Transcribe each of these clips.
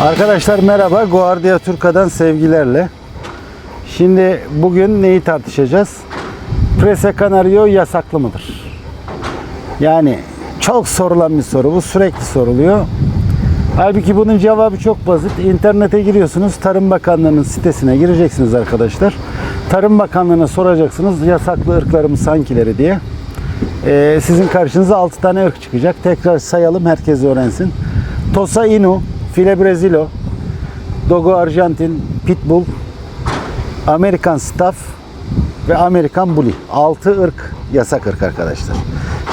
Arkadaşlar merhaba. Guardia Turca'dan sevgilerle. Şimdi bugün neyi tartışacağız? Prese Canario yasaklı mıdır? Yani çok sorulan bir soru. Bu sürekli soruluyor. Halbuki bunun cevabı çok basit. İnternete giriyorsunuz. Tarım Bakanlığı'nın sitesine gireceksiniz arkadaşlar. Tarım Bakanlığı'na soracaksınız. Yasaklı ırklarımız hangileri diye. Ee, sizin karşınıza 6 tane ırk çıkacak. Tekrar sayalım herkes öğrensin. Tosa Inu, File Brezilo, Dogo Arjantin, Pitbull, Amerikan Staff ve Amerikan Bully. 6 ırk yasak ırk arkadaşlar.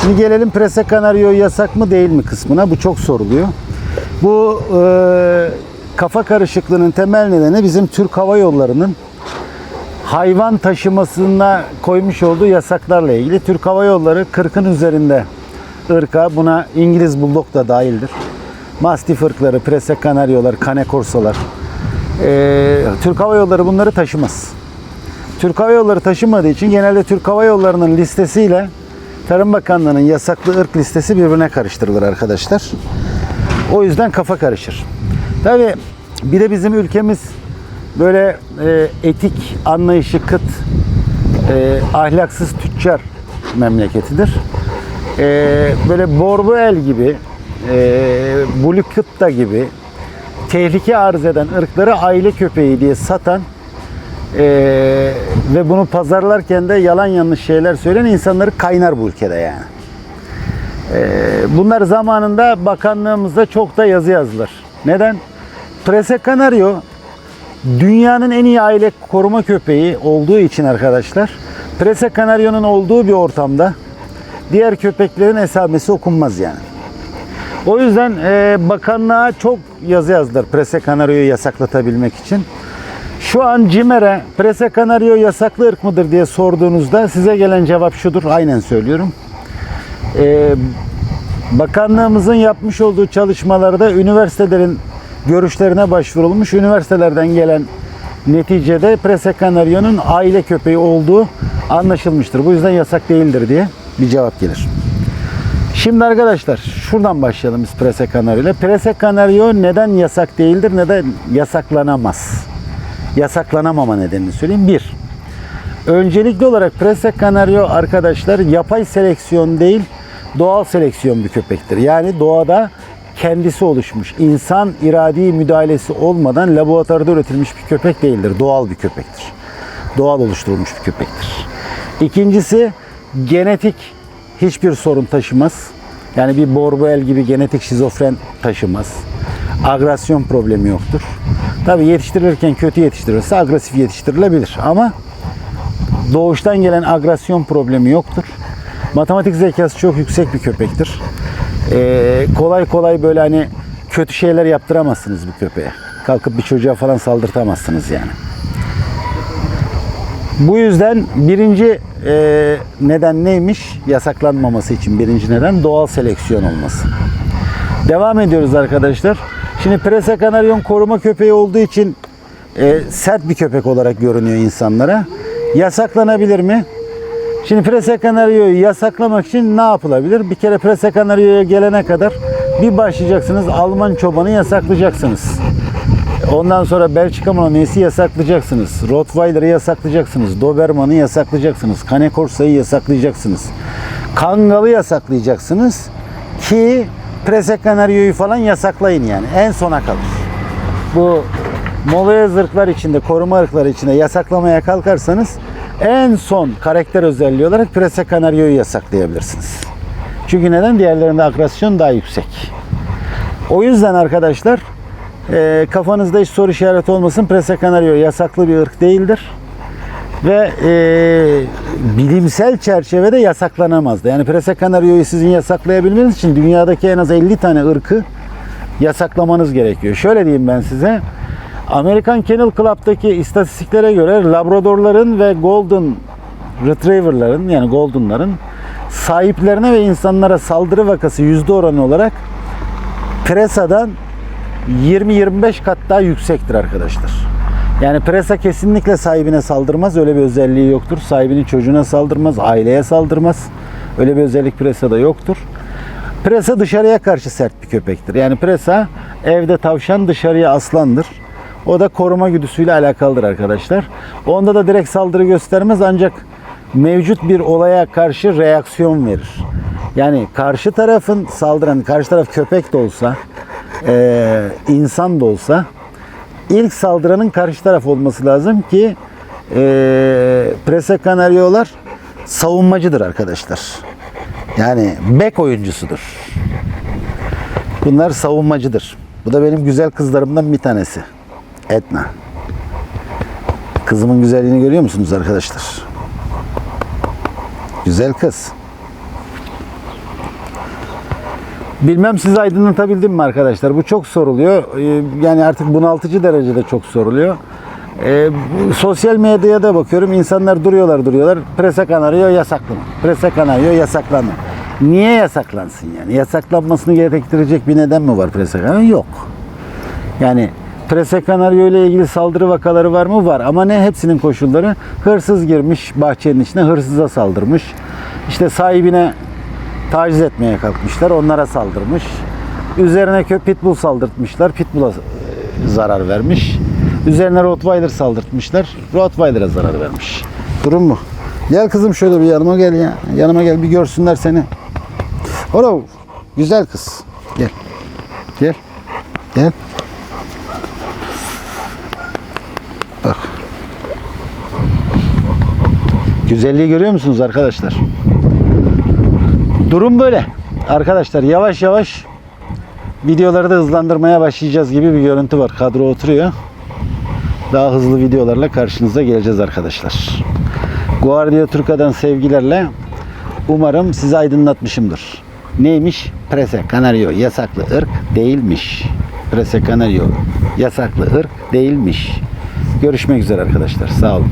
Şimdi gelelim Prese Canario yasak mı değil mi kısmına. Bu çok soruluyor. Bu e, kafa karışıklığının temel nedeni bizim Türk Hava Yolları'nın hayvan taşımasına koymuş olduğu yasaklarla ilgili. Türk Hava Yolları 40'ın üzerinde ırka buna İngiliz Bulldog da dahildir. Mastif ırkları, Prese Kanaryolar, Cane Corso'lar. Ee, Türk Hava Yolları bunları taşımaz. Türk Hava Yolları taşımadığı için genelde Türk Hava Yolları'nın listesiyle Tarım Bakanlığı'nın yasaklı ırk listesi birbirine karıştırılır arkadaşlar. O yüzden kafa karışır. Tabii bir de bizim ülkemiz böyle e, etik anlayışı kıt, e, ahlaksız tüccar memleketidir. E, böyle Borbuel gibi, e, Bulikıtta gibi tehlike arz eden ırkları aile köpeği diye satan e, ve bunu pazarlarken de yalan yanlış şeyler söyleyen insanları kaynar bu ülkede yani. Bunlar zamanında bakanlığımızda çok da yazı yazılır. Neden? Prese Canario dünyanın en iyi aile koruma köpeği olduğu için arkadaşlar Prese Canario'nun olduğu bir ortamda diğer köpeklerin esamesi okunmaz yani. O yüzden e, bakanlığa çok yazı yazdılar Prese Canario'yu yasaklatabilmek için. Şu an CİMER'e Prese Canario yasaklı ırk mıdır diye sorduğunuzda size gelen cevap şudur. Aynen söylüyorum. E, bakanlığımızın yapmış olduğu çalışmalarda üniversitelerin görüşlerine başvurulmuş. Üniversitelerden gelen neticede Prese Canario'nun aile köpeği olduğu anlaşılmıştır. Bu yüzden yasak değildir diye bir cevap gelir. Şimdi arkadaşlar şuradan başlayalım biz Prese Canario ile. Prese Canario neden yasak değildir, neden yasaklanamaz? Yasaklanamama nedenini söyleyeyim. Bir, öncelikli olarak Prese Canario arkadaşlar yapay seleksiyon değil, doğal seleksiyon bir köpektir. Yani doğada kendisi oluşmuş, insan iradi müdahalesi olmadan laboratuvarda üretilmiş bir köpek değildir. Doğal bir köpektir. Doğal oluşturulmuş bir köpektir. İkincisi genetik hiçbir sorun taşımaz. Yani bir Borboel gibi genetik şizofren taşımaz. Agresyon problemi yoktur. Tabi yetiştirilirken kötü yetiştirilirse agresif yetiştirilebilir ama doğuştan gelen agresyon problemi yoktur. Matematik zekası çok yüksek bir köpektir. Ee, kolay kolay böyle hani kötü şeyler yaptıramazsınız bu köpeğe. Kalkıp bir çocuğa falan saldırtamazsınız yani. Bu yüzden birinci e, neden neymiş? Yasaklanmaması için birinci neden doğal seleksiyon olması. Devam ediyoruz arkadaşlar. Şimdi Prese Canarion koruma köpeği olduğu için e, sert bir köpek olarak görünüyor insanlara. Yasaklanabilir mi? Şimdi Prese Canario'yu yasaklamak için ne yapılabilir? Bir kere Prese Canario'ya gelene kadar bir başlayacaksınız Alman çobanı yasaklayacaksınız. Ondan sonra Belçika Maloney'si yasaklayacaksınız. Rottweiler'ı yasaklayacaksınız. Doberman'ı yasaklayacaksınız. Cane Corsa'yı yasaklayacaksınız. Kangal'ı yasaklayacaksınız. Ki Prese Canario'yu falan yasaklayın yani. En sona kalır. Bu molaya ırklar içinde, koruma ırkları içinde yasaklamaya kalkarsanız en son karakter özelliği olarak Prese Canario'yu yasaklayabilirsiniz. Çünkü neden? Diğerlerinde agresyon daha yüksek. O yüzden arkadaşlar e, kafanızda hiç soru işareti olmasın. Prese Canario yasaklı bir ırk değildir. Ve e, bilimsel çerçevede yasaklanamaz da. Yani Prese Canario'yu sizin yasaklayabilmeniz için dünyadaki en az 50 tane ırkı yasaklamanız gerekiyor. Şöyle diyeyim ben size. Amerikan Kennel Club'daki istatistiklere göre Labradorların ve Golden Retriever'ların yani Golden'ların sahiplerine ve insanlara saldırı vakası yüzde oranı olarak Presa'dan 20-25 kat daha yüksektir arkadaşlar. Yani Presa kesinlikle sahibine saldırmaz. Öyle bir özelliği yoktur. Sahibinin çocuğuna saldırmaz, aileye saldırmaz. Öyle bir özellik Presa'da yoktur. Presa dışarıya karşı sert bir köpektir. Yani Presa Evde tavşan, dışarıya aslandır. O da koruma güdüsüyle alakalıdır arkadaşlar. Onda da direkt saldırı göstermez ancak mevcut bir olaya karşı reaksiyon verir. Yani karşı tarafın saldıran, karşı taraf köpek de olsa, eee, insan da olsa ilk saldıranın karşı taraf olması lazım ki eee prese kanaryolar savunmacıdır arkadaşlar. Yani bek oyuncusudur. Bunlar savunmacıdır. Bu da benim güzel kızlarımdan bir tanesi. Etna. Kızımın güzelliğini görüyor musunuz arkadaşlar? Güzel kız. Bilmem sizi aydınlatabildim mi arkadaşlar? Bu çok soruluyor. Ee, Yani artık bunaltıcı derecede çok soruluyor. Bu sosyal medyaya da bakıyorum. İnsanlar duruyorlar duruyorlar. Prese kanaryo yasaklı? Prese kanaryo yasaklandı. Niye yasaklansın yani? Yasaklanmasını gerektirecek bir neden mi var prese kanaryo? Yok. Yani prese kanaryo ile ilgili saldırı vakaları var mı? Var. Ama ne? Hepsinin koşulları hırsız girmiş bahçenin içine hırsıza saldırmış. İşte sahibine taciz etmeye kalkmışlar. Onlara saldırmış. Üzerine pitbull saldırtmışlar. Pitbull'a e, zarar vermiş. Üzerine Rottweiler saldırtmışlar. Rottweiler'a zarar vermiş. Durum mu? Gel kızım şöyle bir yanıma gel ya. Yanıma gel bir görsünler seni. Ola güzel kız. Gel. Gel. Gel. Bak. Güzelliği görüyor musunuz arkadaşlar? Durum böyle. Arkadaşlar yavaş yavaş videoları da hızlandırmaya başlayacağız gibi bir görüntü var. Kadro oturuyor. Daha hızlı videolarla karşınıza geleceğiz arkadaşlar. Guardia Turca'dan sevgilerle umarım sizi aydınlatmışımdır. Neymiş? Prese Canario yasaklı ırk değilmiş. Prese Canario yasaklı ırk değilmiş. Görüşmek üzere arkadaşlar. Sağ olun.